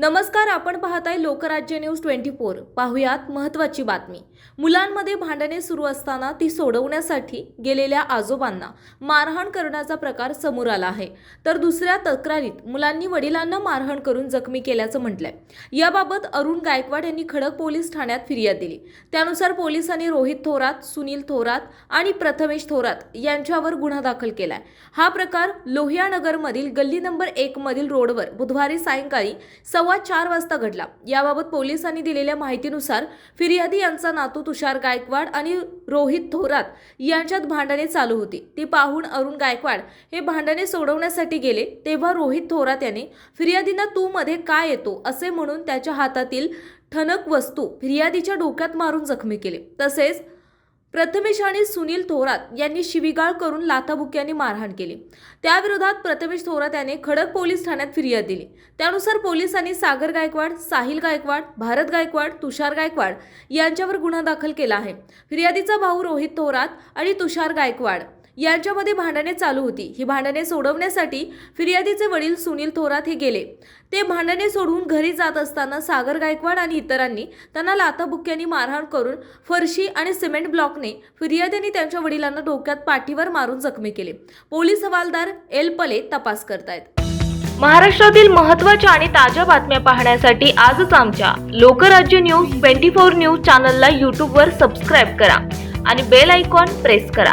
नमस्कार आपण पाहताय लोकराज्य न्यूज ट्वेंटी फोर. पाहुयात महत्त्वाची बातमी. मुलांमध्ये भांडणे सुरू असताना ती सोडवण्यासाठी गेलेल्या आजोबांना मारहाण करण्याचा प्रकार समोर आला आहे. तर दुसऱ्या तक्रारीत मुलांनी वडिलांना मारहाण करून जखमी केल्याचं म्हटलंय. याबाबत अरुण गायकवाड यांनी खडक पोलीस ठाण्यात फिर्याद दिली. त्यानुसार पोलिसांनी रोहित थोरात सुनील थोरात आणि प्रथमेश थोरात यांच्यावर गुन्हा दाखल केलाय. हा प्रकार लोहियानगरमधील गल्ली नंबर एक मधील रोडवर बुधवारी सायंकाळी सव्वा चार वाजता घडला. याबाबत पोलिसांनी दिलेल्या माहितीनुसार फिर्यादी यांचा नातू तुषार गायकवाड आणि रोहित थोरात यांच्यात भांडणे चालू होती. ती पाहून अरुण गायकवाड हे भांडणे सोडवण्यासाठी गेले तेव्हा रोहित थोरात याने फिर्यादींना तू मध्ये काय येतो? असे म्हणून त्याच्या हातातील ठणक वस्तू फिर्यादीच्या डोक्यात मारून जखमी केले. तसेच प्रथमेश आणि सुनील थोरात यांनी शिवीगाळ करून लाथाबुक्यांनी मारहाण केली. त्याविरोधात प्रथमेश थोरात याने खडक पोलीस ठाण्यात फिर्याद दिली. त्यानुसार पोलिसांनी सागर गायकवाड साहिल गायकवाड भारत गायकवाड तुषार गायकवाड यांच्यावर गुन्हा दाखल केला आहे. फिर्यादीचा भाऊ रोहित थोरात आणि तुषार गायकवाड. यांच्यामध्ये भांडणे चालू होती. ही भांडणे सोडवण्यासाठी फिर्यादीचे वडील सुनील थोरात हे गेले. ते भांडणे सोडवून घरी जात असताना सागर गायकवाड आणि इतरांनी त्यांना लाथाबुक्क्यांनी मारहाण करून फरशी आणि सिमेंट ब्लॉकने फिर्यादींनी त्यांच्या वडिलांना डोक्यात पाठीवर मारून जखमी केले. पोलीस हवालदार एल पले तपास करतायत. महाराष्ट्रातील महत्त्वाच्या आणि ताज्या बातम्या पाहण्यासाठी आजच आमच्या Lokrajya news twenty four news चॅनलला यूट्यूबवर सबस्क्राईब करा आणि बेल आयकॉन प्रेस करा.